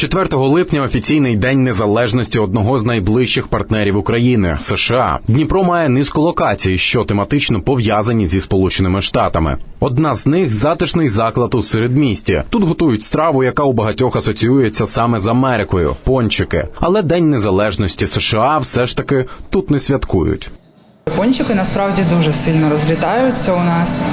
4 липня офіційний день незалежності одного з найближчих партнерів України США. Дніпро має низку локацій, що тематично пов'язані зі Сполученими Штатами. Одна з них затишний заклад у середмісті. Тут готують страву, яка у багатьох асоціюється саме з Америкою пончики. Але День незалежності США все ж таки тут не святкують. Пончики насправді дуже сильно розлітаються у нас.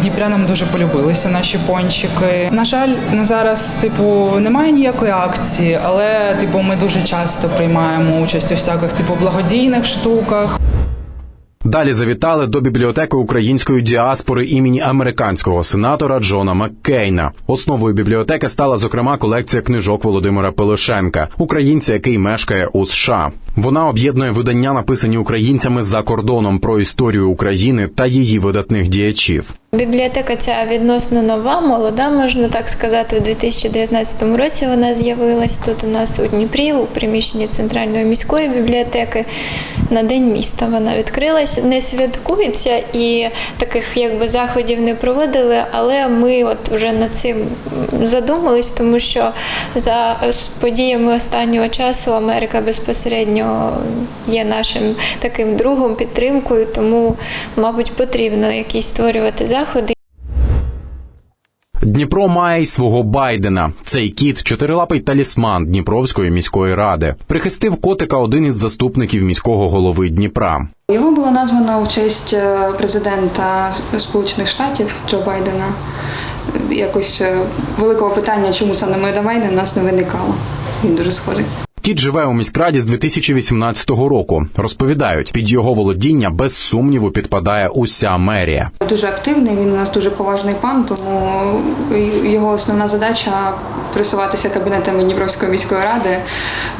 Дніпрянам дуже полюбилися наші пончики. На жаль, на зараз, типу, немає ніякої акції, але типу, ми дуже часто приймаємо участь у всяких типу благодійних штуках. Далі завітали до бібліотеки української діаспори імені американського сенатора Джона Маккейна. Основою бібліотеки стала зокрема колекція книжок Володимира Пилишенка, українця, який мешкає у США. Вона об'єднує видання, написані українцями за кордоном про історію України та її видатних діячів. Бібліотека ця відносно нова, молода, можна так сказати. У 2019 році вона з'явилась тут у нас у Дніпрі, у приміщенні центральної міської бібліотеки. На день міста вона відкрилась. Не святкується і таких якби заходів не проводили, але ми от вже над цим задумались, тому що за подіями останнього часу Америка безпосередньо є нашим таким другом, підтримкою, тому, мабуть, потрібно якісь створювати заходи. Дніпро має й свого Байдена. Цей кіт чотирилапий талісман Дніпровської міської ради. Прихистив котика один із заступників міського голови Дніпра. Його було названо в честь е, президента Сполучених Штатів Джо Байдена. Якось е, великого питання, чому саме до Байдена, у нас не виникало. Він дуже схожий. Кіт живе у міськраді з 2018 року. Розповідають, під його володіння без сумніву підпадає уся мерія. Дуже активний, він у нас дуже поважний пан, тому його основна задача присуватися кабінетами Дніпровської міської ради.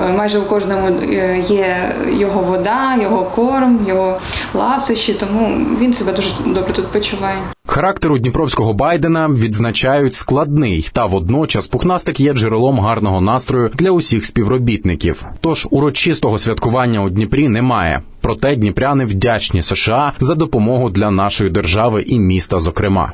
Е, Майже у кожному е, є його вода, його корм, його ласощі, тому він себе дуже добре тут почуває. Характер у Дніпровського Байдена відзначають складний, та водночас пухнастик є джерелом гарного настрою для усіх співробітників. Тож урочистого святкування у Дніпрі немає. Проте дніпряни вдячні США за допомогу для нашої держави і міста, зокрема.